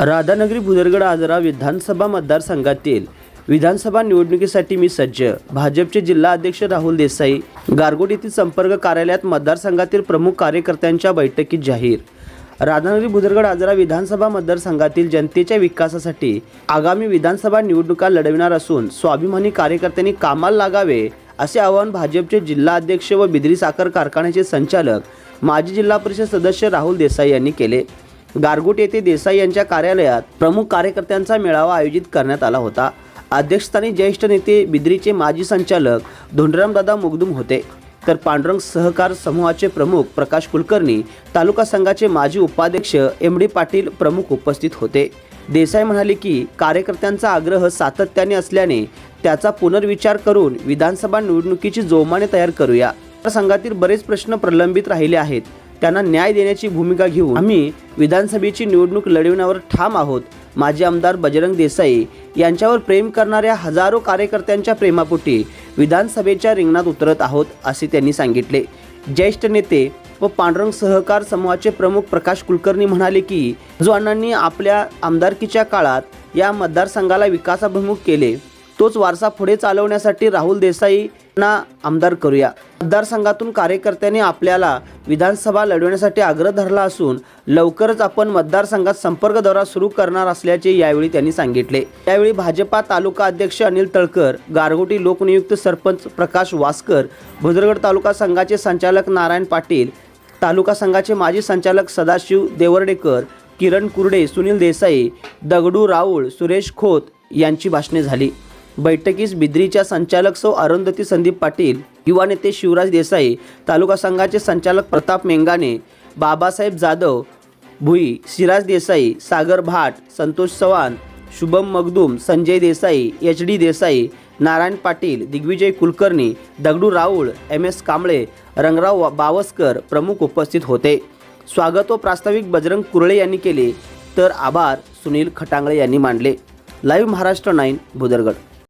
राधानगरी भुदरगड आजरा विधानसभा मतदारसंघातील विधानसभा निवडणुकीसाठी मी सज्ज. भाजपचे जिल्हा अध्यक्ष राहुल देसाई गारगोट येथील संपर्क कार्यालयात मतदारसंघातील प्रमुख कार्यकर्त्यांच्या बैठकीत जाहीर. राधानगरी भुदरगड आजरा विधानसभा मतदारसंघातील जनतेच्या विकासासाठी आगामी विधानसभा निवडणुका लढविणार असून स्वाभिमानी कार्यकर्त्यांनी कामाला लागावे असे आवाहन भाजपचे जिल्हा अध्यक्ष व बिद्री साखर कारखान्याचे संचालक माजी जिल्हा परिषद सदस्य राहुल देसाई यांनी केले. गारगोट येथे देसाई यांच्या कार्यालयात प्रमुख कार्यकर्त्यांचा मेळावा आयोजित करण्यात आला होता. अध्यक्षस्थानी ज्येष्ठ नेते बिद्रीचे माजी संचालक धोंडरामदादा मुगदुम होते. तर पांडुरंग सहकार समूहाचे प्रमुख प्रकाश कुलकर्णी तालुका संघाचे माजी उपाध्यक्ष एम डी पाटील प्रमुख उपस्थित होते. देसाई म्हणाले की कार्यकर्त्यांचा आग्रह सातत्याने असल्याने त्याचा पुनर्विचार करून विधानसभा निवडणुकीची जोमाने तयार करूया. संघातील बरेच प्रश्न प्रलंबित राहिले आहेत. त्यांना न्याय देण्याची भूमिका घेऊन आम्ही विधानसभेची निवडणूक लढविण्यावर ठाम आहोत. माजी आमदार बजरंग देसाई यांच्यावर प्रेम करणाऱ्या हजारो कार्यकर्त्यांच्या प्रेमापोटी विधानसभेच्या रिंगणात उतरत आहोत असे त्यांनी सांगितले. ज्येष्ठ नेते व पांडुरंग सहकार समूहाचे प्रमुख प्रकाश कुलकर्णी म्हणाले की जो अण्णांनी आपल्या आमदारकीच्या काळात या मतदारसंघाला विकासाभिमुख केले तोच वारसा पुढे चालवण्यासाठी राहुल देसाई ना आमदार करूया. मतदारसंघातून कार्यकर्त्यांनी आपल्याला विधानसभा लढवण्यासाठी आग्रह धरला असून लवकरच आपण मतदारसंघात संपर्क दौरा सुरू करणार असल्याचे यावेळी त्यांनी सांगितले. यावेळी भाजपा तालुका अध्यक्ष अनिल तळकर गारगोटी लोकनियुक्त सरपंच प्रकाश वासकर भुजरगड तालुका संघाचे संचालक नारायण पाटील तालुका संघाचे माजी संचालक सदाशिव देवर्डेकर किरण कुर्डे सुनील देसाई दगडू राऊळ सुरेश खोत यांची भाषणे झाली. बैठकीस बिद्रीच्या संचालक सौ अरुंधती संदीप पाटील युवा नेते शिवराज देसाई तालुका संघाचे संचालक प्रताप मेंगाने बाबासाहेब जाधव भुई Siraj Desai Sagar Bhat Santosh Chavan Shubham Magdum Sanjay Desai H D Desai Narayan Patil Digvijay Kulkarni Dagdu Raul M S Kamble Rangrao Bawaskar प्रमुख उपस्थित होते. स्वागत व प्रास्ताविक बजरंग कुरळे यांनी केले तर आभार सुनील खटांगळे यांनी मांडले. Live Maharashtra nine Bhudargad.